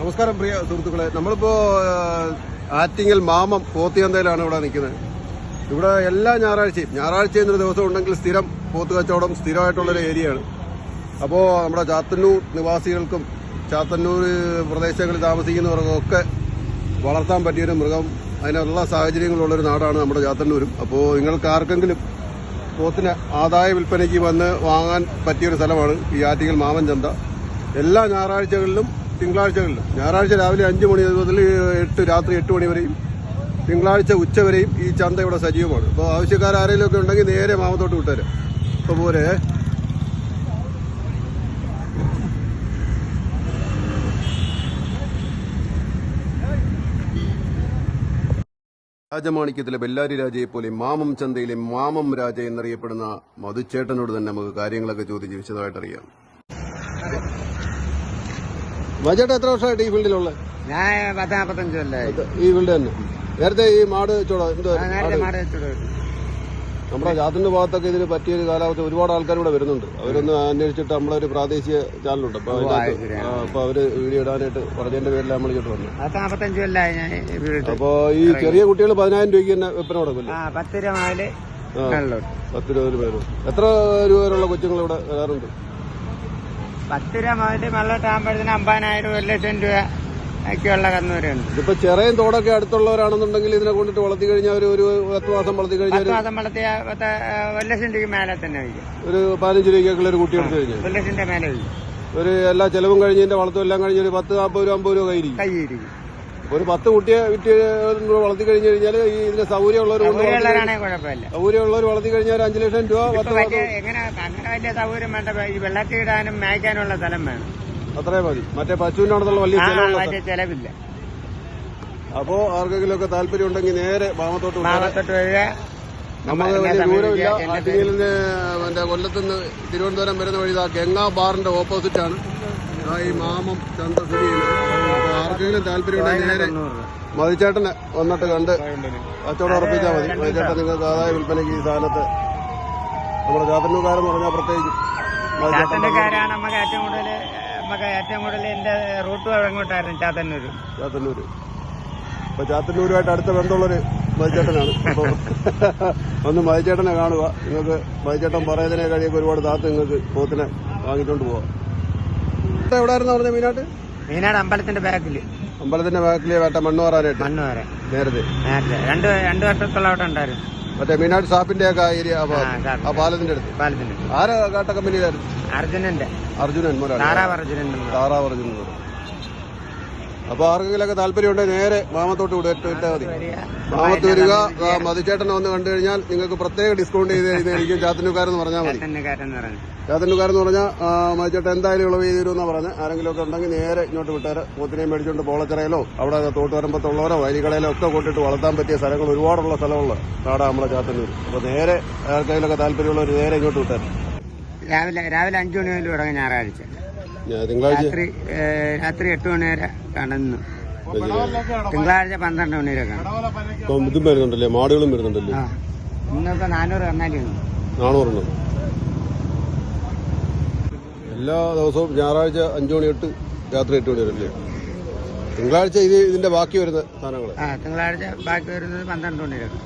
നമസ്കാരം പ്രിയ സുഹൃത്തുക്കളെ. നമ്മളിപ്പോ ആറ്റിങ്ങൽ മാമം പോത്തിയന്തയിലാണ് ഇവിടെ നിൽക്കുന്നത്. ഇവിടെ എല്ലാ ഞായറാഴ്ചയും ഞായറാഴ്ച എന്നൊരു ദിവസം ഉണ്ടെങ്കിൽ സ്ഥിരം പോത്ത് കച്ചവടം സ്ഥിരമായിട്ടുള്ളൊരു ഏരിയയാണ്. അപ്പോൾ നമ്മുടെ ചാത്തന്നൂർ നിവാസികൾക്കും ചാത്തന്നൂർ പ്രദേശങ്ങളിൽ താമസിക്കുന്നവർക്കും ഒക്കെ വളർത്താൻ പറ്റിയൊരു മൃഗം അതിനുള്ള സാഹചര്യങ്ങളുള്ളൊരു നാടാണ് നമ്മുടെ ചാത്തന്നൂരും. അപ്പോൾ നിങ്ങൾക്ക് ആർക്കെങ്കിലും പോത്തിന് ആദായ വിൽപ്പനയ്ക്ക് വന്ന് വാങ്ങാൻ പറ്റിയൊരു സ്ഥലമാണ് ഈ ആറ്റിങ്ങൽ മാമൻ ചന്ത. എല്ലാ ഞായറാഴ്ചകളിലും തിങ്കളാഴ്ചകളിലും ഞായറാഴ്ച രാവിലെ അഞ്ച് മണി മുതൽ എട്ട് രാത്രി എട്ട് മണി വരെയും തിങ്കളാഴ്ച ഉച്ച വരെയും ഈ ചന്ത ഇവിടെ സജീവമാണ്. അപ്പോൾ ആവശ്യക്കാർ ആരെങ്കിലും ഉണ്ടെങ്കിൽ നേരെ മാമത്തോട്ട് വിട്ടുതരാം അപ്പോൾ പോരെ. രാജമാണിക്യത്തിലെ ബെല്ലാരി രാജയെ പോലെ മാമം ചന്തയിലെ മാമം രാജ എന്നറിയപ്പെടുന്ന മധുച്ചേട്ടനോട് തന്നെ നമുക്ക് കാര്യങ്ങളൊക്കെ ചോദിച്ച് വിശദമായിട്ട് അറിയാം മധുചേട്ടൻ എത്ര വർഷമായിട്ട് ഈ ഫീൽഡിലുള്ള? ഞാൻ പത്ത് നാപ്പത്തഞ്ച് കൊല്ലായി. ഈ ഫീൽഡ് തന്നെ. നേരത്തെ ഈ മാട് ചോട എന്തോ മാട്. നമ്മുടെ ജാത്തിന്റെ ഭാഗത്തൊക്കെ ഇതിന് പറ്റിയ ഒരു കാലാവസ്ഥ ഒരുപാട് ആൾക്കാർ ഇവിടെ വരുന്നുണ്ട്. അവരൊന്ന് അന്വേഷിച്ചിട്ട് നമ്മളെ ഒരു പ്രാദേശിക ചാനലുണ്ട്. അപ്പൊ അതിനകത്ത് അപ്പൊ അവർ വീഡിയോ ഇടാനായിട്ട് പറഞ്ഞതിന്റെ പേരിൽ നമ്മൾ ഇങ്ങോട്ട് വന്നു അപ്പൊ ഈ ചെറിയ കുട്ടികൾ പതിനായിരം രൂപയ്ക്ക് തന്നെ വിൽപ്പന കൊടുക്കില്ല പത്ത് രൂപ പേരും. എത്ര രൂപ വരെയുള്ള കൊച്ചുങ്ങൾ ഇവിടെ വരാറുണ്ട്? പത്ത് രൂപ മുതൽ വെള്ളത്താകുമ്പോഴത്തേന് അമ്പതിനായിരം ഒരു ലക്ഷം രൂപ ഒക്കെയുള്ള കന്നുവരുണ്ട് ഇതിപ്പോ ചെറിയ തോടൊക്കെ അടുത്തുള്ളവരാണെന്നുണ്ടെങ്കിൽ ഇതിനെ കൊണ്ടിട്ട് വളർത്തി കഴിഞ്ഞാൽ ഒരു ഒരു പത്ത് മാസം വളർത്തി കഴിഞ്ഞാൽ പത്ത് മാസം വളർത്തിയ പത്ത് സെന്റിക്ക് ഒരു ലക്ഷം രൂപയ്ക്ക് മേലെ തന്നെ വയ്ക്കും. ഒരു പതിനഞ്ച് രൂപയ്ക്കൊക്കെ ഒരു കുട്ടി എടുത്തു കഴിഞ്ഞാൽ ഒരു ലക്ഷം മേലെ വയ്ക്കും. ഒരു എല്ലാ ചെലവും കഴിഞ്ഞതിന്റെ വളർത്തും എല്ലാം കഴിഞ്ഞ് ഒരു പത്ത് നാൽപ്പത് രൂപ അമ്പത് രൂപ കയ്യിരിക്കും ഒരു പത്ത് കുട്ടിയെ വിറ്റ് വളർത്തി കഴിഞ്ഞു കഴിഞ്ഞാൽ ഈ ഇതിന്റെ സൗകര്യമുള്ളവർ സൗകര്യമുള്ളവർ വളർത്തി കഴിഞ്ഞാൽ ഒരു അഞ്ചു ലക്ഷം രൂപ പത്ത് എങ്ങനെ അങ്ങനെ വലിയ സൗകര്യം വേണ്ട ഈ വെള്ളത്തിൽ ഇടാനും മേയ്ക്കാനുള്ള സ്ഥലം വേണം. അത്രയും മതി. മറ്റേ വലിയ ആ ചെലവുള്ള വലിയ ചെലവില്ല. അപ്പോ ആർക്കെങ്കിലും ഒക്കെ താല്പര്യം ഉണ്ടെങ്കിൽ നേരെ ബാമത്തോട്ട് വിട്ടാൽ മാമത്തൊട്ട് വരിക. നമുക്ക് വലിയ ദൂരമില്ല. നിന്ന് എന്റെ കൊല്ലത്തുനിന്ന് തിരുവനന്തപുരം വരുന്ന വഴി ഇതാ ഗംഗാ ബാറിന്റെ ഓപ്പോസിറ്റ് ആണ് ഈ മാമം ചന്ത സ്ഥിതി ചെയ്യുന്നത്. ആർക്കെങ്കിലും താല്പര്യം ഉണ്ടെങ്കിൽ നേരെ. മതിച്ചേട്ടനെ വന്നിട്ട് കണ്ട് കച്ചവടം ഉറപ്പിച്ചാൽ മതി. മതിച്ചേട്ടൻ നിങ്ങൾക്ക് ആദായ വിൽപ്പനയ്ക്ക് ഈ സ്ഥാനത്ത് നമ്മുടെ ചാത്തന്നൂർക്കാരെന്ന് പറഞ്ഞാൽ പ്രത്യേകിച്ച് മതിച്ചേട്ടൻ നമുക്ക് ഏറ്റവും കൂടുതൽ എന്റെ റൂട്ട് എങ്ങോട്ടായിരുന്നു? ചാത്തന്നൂർ ചാത്തന്നൂര്. അപ്പൊ ചാത്തന്നൂരുമായിട്ട് അടുത്ത ബന്ധമുള്ളൊരു മതിച്ചേട്ടനാണ് അപ്പോൾ ഒന്ന് മതിച്ചേട്ടനെ കാണുക. നിങ്ങൾക്ക് മതിച്ചേട്ടൻ പറയുന്നതിനെ കഴിയൊക്കെ ഒരുപാട് താത്ത് നിങ്ങൾക്ക് പോത്തിനെ വാങ്ങിക്കൊണ്ട് പോവാം. എവിടെയായിരുന്നു പറഞ്ഞ മീനാട്ട്? മീനാട് അമ്പലത്തിന്റെ ബാക്കിൽ അമ്പലത്തിന്റെ ബാക്കിൽ വേട്ട മണ്ണ് മാറാനായിട്ട് മണ്ണ് വരെ നേരത്തെ. നേരത്തെ. രണ്ട് രണ്ട് വർഷത്തോളം അവിടെ ഉണ്ടായിരുന്നു. മറ്റേ മീനാട് സാപ്പിന്റെ ഒക്കെ ഏരിയ ആ. പാലത്തിന്റെ അടുത്ത്. പാലത്തിന്റെ. ആരാ കാട്ട കമ്പനിയിലായിരുന്നു? അർജുനന്റെ. അർജുനൻ താറാവ് അർജുനൻ താറാവ് അർജുനൻ. അപ്പൊ ആർക്കെങ്കിലൊക്കെ താല്പര്യം ഉണ്ടെങ്കിൽ നേരെ മാമത്തോട്ട് വിട്ടാൽ മതി. മാമത്ത് വരിക മതിച്ചേട്ടനെ വന്ന് കണ്ടു കഴിഞ്ഞാൽ നിങ്ങൾക്ക് പ്രത്യേക ഡിസ്കൗണ്ട് ചെയ്ത് ഇതായിരിക്കും ചാത്തന്നൂക്കാരെന്ന് പറഞ്ഞാൽ മതി. ചാത്തന്നൂക്കാരെന്ന് പറഞ്ഞാൽ മതിച്ചേട്ടൻ എന്തായാലും ഇളവ് ചെയ്തു തരുമെന്ന് പറഞ്ഞ്. ആരെങ്കിലും ഒക്കെ ഉണ്ടെങ്കിൽ നേരെ ഇങ്ങോട്ട് വിട്ടാൽ പോത്തിനെയും മേടിച്ചോണ്ട് പോളച്ചിറയിലോ അവിടെ തോട്ട് വരുമ്പത്തുള്ളവരോ വരികളയിലോ ഒക്കെ കൊണ്ടിട്ട് വളർത്താൻ പറ്റിയ സ്ഥലങ്ങൾ ഒരുപാടുള്ള സ്ഥലമുള്ള നാടാ നമ്മളെ ചാത്തന്നൂർ. അപ്പൊ നേരെ ആർക്കെങ്കിലൊക്കെ താല്പര്യമുള്ളവർ നേരെ ഇങ്ങോട്ട് വിട്ടാൽ രാവിലെ രാവിലെ അഞ്ചു മണി മുതൽ തുടങ്ങി ഞായറാഴ്ച. തിങ്കളാഴ്ച? രാത്രി എട്ട് മണി വരെ കടന്നു തിങ്കളാഴ്ച പന്ത്രണ്ട് മണി വരെ കാണും ഇതും വരുന്നുണ്ടല്ലേ? മാടുകളും വരുന്നുണ്ടല്ലേ? ഇന്നിപ്പോ നാനൂറ് കന്നാലിയാണ് നാനൂറെണ്ണം. എല്ലാ ദിവസവും ഞായറാഴ്ച അഞ്ചു മണി തൊട്ട് രാത്രി എട്ട് മണി വരെ തിങ്കളാഴ്ച ഇത് ഇതിന്റെ ബാക്കി വരുന്ന സാധനങ്ങൾ. തിങ്കളാഴ്ച ബാക്കി വരുന്നത് പന്ത്രണ്ട് മണി വരെ.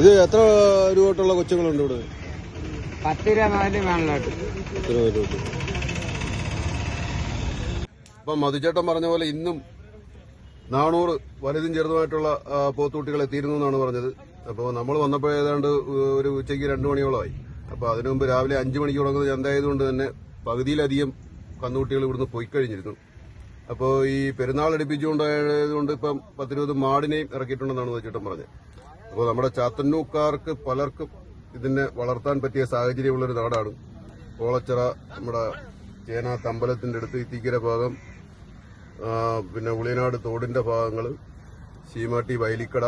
ഇത് എത്ര രൂപ തൊട്ടുള്ള കൊച്ചുങ്ങളുണ്ട് ഇവിടെ? പത്ത് രൂപ മുതൽ മേളിലോട്ട്. എത്ര രൂപ തൊട്ട്. അപ്പം മധുചേട്ടൻ പറഞ്ഞ പോലെ ഇന്നും നാനൂറ് വലുതും ചെറുതുമായിട്ടുള്ള പോത്തൂട്ടികൾ എത്തിയിരുന്നു എന്നാണ് പറഞ്ഞത്. അപ്പോൾ നമ്മൾ വന്നപ്പോൾ ഏതാണ്ട് ഒരു ഉച്ചയ്ക്ക് രണ്ട് മണിയോളമായി. അപ്പോൾ അതിനു മുമ്പ് രാവിലെ അഞ്ച് മണിക്ക് തുടങ്ങുന്ന ചന്തയായതുകൊണ്ട് തന്നെ പകുതിയിലധികം കന്നുകുട്ടികൾ ഇവിടുന്ന് പോയി കഴിഞ്ഞിരുന്നു. അപ്പോൾ ഈ പെരുന്നാൾ അടുപ്പിച്ചുകൊണ്ടായതുകൊണ്ട് ഇപ്പം പത്തിരുപത് മാടിനെയും ഇറക്കിയിട്ടുണ്ടെന്നാണ് ചേട്ടൻ പറഞ്ഞത്. അപ്പോൾ നമ്മുടെ ചാത്തന്നൂക്കാർക്ക് പലർക്കും ഇതിനെ വളർത്താൻ പറ്റിയ സാഹചര്യമുള്ളൊരു നാടാണ്. കോളച്ചിറ നമ്മുടെ ചേന തമ്പലത്തിന്റെ അടുത്ത് ഇത്തിക്കര ഭാഗം പിന്നെ ഉളിയനാട് തോടിന്റെ ഭാഗങ്ങൾ ശീമാട്ടി വയലിക്കട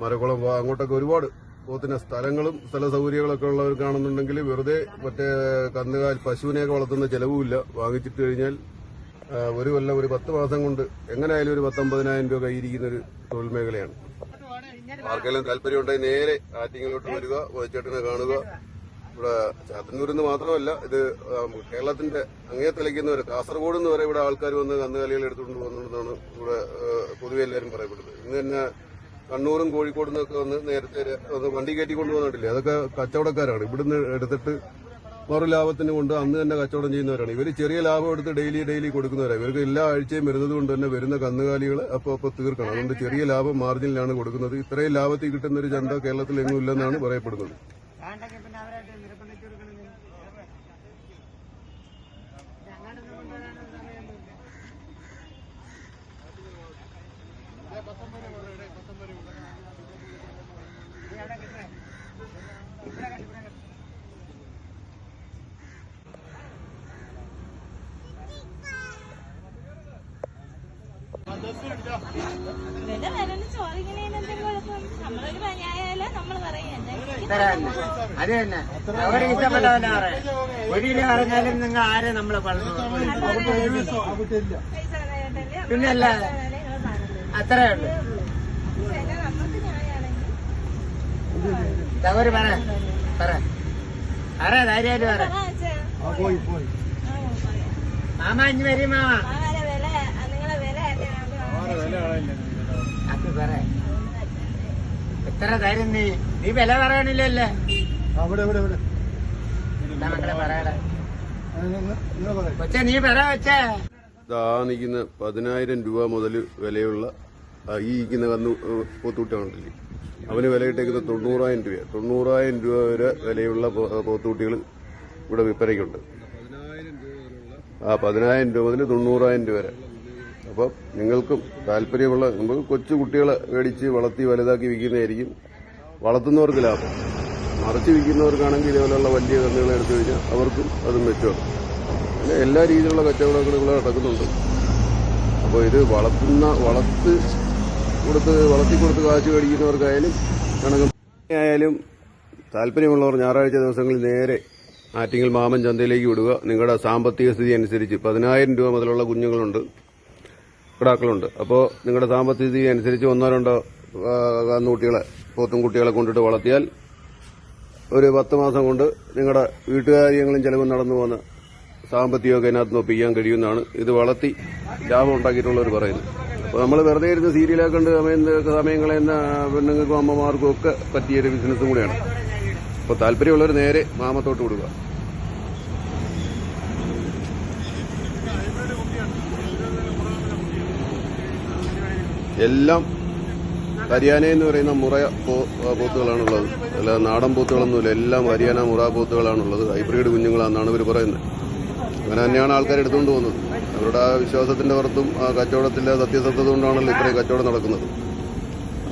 മരക്കുളം ഭാഗം അങ്ങോട്ടൊക്കെ ഒരുപാട് പോത്തിന് സ്ഥലങ്ങളും സ്ഥല സൗകര്യങ്ങളൊക്കെ ഉള്ളവർക്കാണെന്നുണ്ടെങ്കിൽ വെറുതെ മറ്റേ കന്നുകാൽ പശുവിനെയൊക്കെ വളർത്തുന്ന ചെലവുമില്ല. വാങ്ങിച്ചിട്ട് കഴിഞ്ഞാൽ ഒരു കൊല്ലം ഒരു പത്ത് മാസം കൊണ്ട് എങ്ങനെയായാലും ഒരു പത്തൊമ്പതിനായിരം രൂപ കയ്യിരിക്കുന്ന ഒരു തൊഴിൽ മേഖലയാണ്. ആർക്കെങ്കിലും താല്പര്യമുണ്ടെങ്കിൽ നേരെ ആറ്റിങ്ങിലോട്ട് വരിക ചേട്ടനെ കാണുക. ഇവിടെ ചാത്തന്നൂരിൽ നിന്ന് മാത്രമല്ല ഇത് കേരളത്തിന്റെ അങ്ങേ കാസർഗോഡ് നിന്ന് വരെ ഇവിടെ ആൾക്കാർ വന്ന് കന്നുകാലികൾ എടുത്തുകൊണ്ട് പോകുന്നുണ്ടെന്നാണ് ഇവിടെ പൊതുവെ എല്ലാവരും പറയപ്പെടുന്നത്. ഇന്ന് തന്നെ കണ്ണൂരും കോഴിക്കോടും നിന്നൊക്കെ വന്ന് നേരത്തെ വണ്ടി കയറ്റി കൊണ്ടുപോകുന്നിട്ടില്ലേ? അതൊക്കെ കച്ചവടക്കാരാണ്. ഇവിടുന്ന് എടുത്തിട്ട് മറു ലാഭത്തിന് കൊണ്ട് അന്ന് തന്നെ കച്ചവടം ചെയ്യുന്നവരാണ്. ഇവർ ചെറിയ ലാഭം എടുത്ത് ഡെയിലി ഡെയിലി കൊടുക്കുന്നവരാണ് ഇവർക്ക് എല്ലാ ആഴ്ചയും വരുന്നത് കൊണ്ട് തന്നെ വരുന്ന കന്നുകാലികൾ അപ്പോൾ അപ്പോൾ തീർക്കണം. അതുകൊണ്ട് ചെറിയ ലാഭം മാർജിനിലാണ് കൊടുക്കുന്നത്. ഇത്രയും ലാഭത്തിൽ കിട്ടുന്ന ഒരു ചന്ത കേരളത്തിൽ എങ്ങും ഇല്ലെന്നാണ് പറയപ്പെടുന്നത് വേണ്ടെങ്കിൽ പിന്നെ അവരായിട്ട് നിർബന്ധിച്ചു കൊടുക്കണമെന്ന് ഞങ്ങളുടെ കൊണ്ടുവരാനുള്ള സമയമൊന്നുമില്ല ഇത് എവിടെ കിട്ടുന്നത്? ഇവിടെ കണ്ടു, ഇവിടെ കണ്ടു. വില വരൽ ചോദിക്കണേന് എന്തെങ്കിലും കുഴപ്പം നമ്മളൊരു പനിയായാലോ നമ്മൾ. അത് തന്നെ. അവരെ ഇഷ്ടപ്പെട്ട പോലെ പറയാം. ഒരു കിലോ പറഞ്ഞാലും നിങ്ങൾ ആരെ നമ്മളെ പറഞ്ഞു പിന്നെ അല്ല അത്രേ ഉള്ളൂ അവർ പറ. പറ. ആരാ ധൈര്യമായിട്ട് പറ. പോയി പോയി. മാമ ഇഞ്ഞ് വരും മാമ ആരെ വില നിങ്ങളെ വില അത് പറ. എത്ര തരും നീ? നീ വില പറയണില്ലല്ലേ? അവിടെ ഇവിടെ ഇവിടെ. മക്കളെ പറയട നിങ്ങൾ പറയാം. കൊച്ചെ നീ പറ വെച്ചേ. ഇതാ നിൽക്കുന്ന പതിനായിരം രൂപ മുതൽ വിലയുള്ള ഈ ഇരിക്കുന്ന കന്ന് പോത്തൂട്ടിയാണല്ലേ അവന് വിലയിട്ടേക്കുന്നത് തൊണ്ണൂറായിരം രൂപ തൊണ്ണൂറായിരം രൂപ വരെ വിലയുള്ള പോത്തൂട്ടികൾ ഇവിടെ വിൽപ്പനയ്ക്കുണ്ട്. ആ പതിനായിരം രൂപ മുതൽ തൊണ്ണൂറായിരം രൂപ വരെ. അപ്പം നിങ്ങൾക്കും താല്പര്യമുള്ള നമുക്ക് കൊച്ചു കുട്ടികളെ മേടിച്ച് വളർത്തി വലുതാക്കി വിൽക്കുന്നതായിരിക്കും. വളർത്തുന്നവർക്ക് ലാഭം. മറിച്ച് വിൽക്കുന്നവർക്കാണെങ്കിൽ ഇതുപോലുള്ള വലിയ കന്നുകളെ എടുത്തു കഴിഞ്ഞാൽ അവർക്കും അതും മെച്ചമാണ്. പിന്നെ എല്ലാ രീതിയിലുള്ള കച്ചവടങ്ങളും ഇവിടെ നടക്കുന്നുണ്ട്. അപ്പോൾ ഇത് വളർത്തുന്ന വളർത്ത് കൊടുത്ത് വളർത്തി കൊടുത്ത് കാശ് മേടിക്കുന്നവർക്കായാലും കണക്ക് ആയാലും താല്പര്യമുള്ളവർ ഞായറാഴ്ച ദിവസങ്ങളിൽ നേരെ ആറ്റിങ്ങൽ മാമൻ ചന്തയിലേക്ക് വിടുക. നിങ്ങളുടെ സാമ്പത്തിക സ്ഥിതി അനുസരിച്ച് പതിനായിരം രൂപ മുതലുള്ള കുഞ്ഞുങ്ങളുണ്ട്. കിടാക്കളുണ്ട് അപ്പോൾ നിങ്ങളുടെ സാമ്പത്തിക സ്ഥിതി അനുസരിച്ച് ഒന്നോ രണ്ടോ കന്നുകുട്ടികളെ പോത്തും കുട്ടികളെ കൊണ്ടിട്ട് വളർത്തിയാൽ ഒരു പത്ത് മാസം കൊണ്ട് നിങ്ങളുടെ വീട്ടുകാര്യങ്ങളും ചിലവും നടന്നു പോകുന്ന സാമ്പത്തികമൊക്കെ അതിനകത്ത് ഒപ്പിക്കാൻ കഴിയുമെന്നാണ് ഇത് വളർത്തി ലാഭം ഉണ്ടാക്കിയിട്ടുള്ളവർ പറയുന്നത്. അപ്പോൾ നമ്മൾ വെറുതെ ഇരുന്ന് സീരിയലൊക്കെ ഉണ്ട് സമയം സമയം കളയുന്ന പെണ്ണുങ്ങൾക്കും അമ്മമാർക്കും ഒക്കെ പറ്റിയൊരു ബിസിനസ്സും കൂടിയാണ്. അപ്പോൾ താല്പര്യമുള്ളവർ നേരെ മാമത്തോട്ട് വിടുക. എല്ലാം ഹരിയാന എന്ന് പറയുന്ന മുറ പോത്തുകളാണുള്ളത്. അല്ല നാടൻ പോത്തുകളൊന്നുമില്ല. എല്ലാം ഹരിയാന മുറ പോത്തുകളാണുള്ളത്. ഹൈബ്രിഡ് കുഞ്ഞുങ്ങളാണെന്നാണ് ഇവർ പറയുന്നത്. അങ്ങനെ തന്നെയാണ് ആൾക്കാർ എടുത്തുകൊണ്ട് പോകുന്നത്. അവരുടെ ആ വിശ്വാസത്തിന്റെ പുറത്തും ആ കച്ചവടത്തിലെ സത്യസന്ധത കൊണ്ടാണല്ലോ ഇത്രയും കച്ചവടം നടക്കുന്നത്.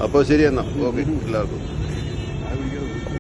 അപ്പോൾ ശരി എന്നാ. ഓക്കെ. എല്ലാവർക്കും.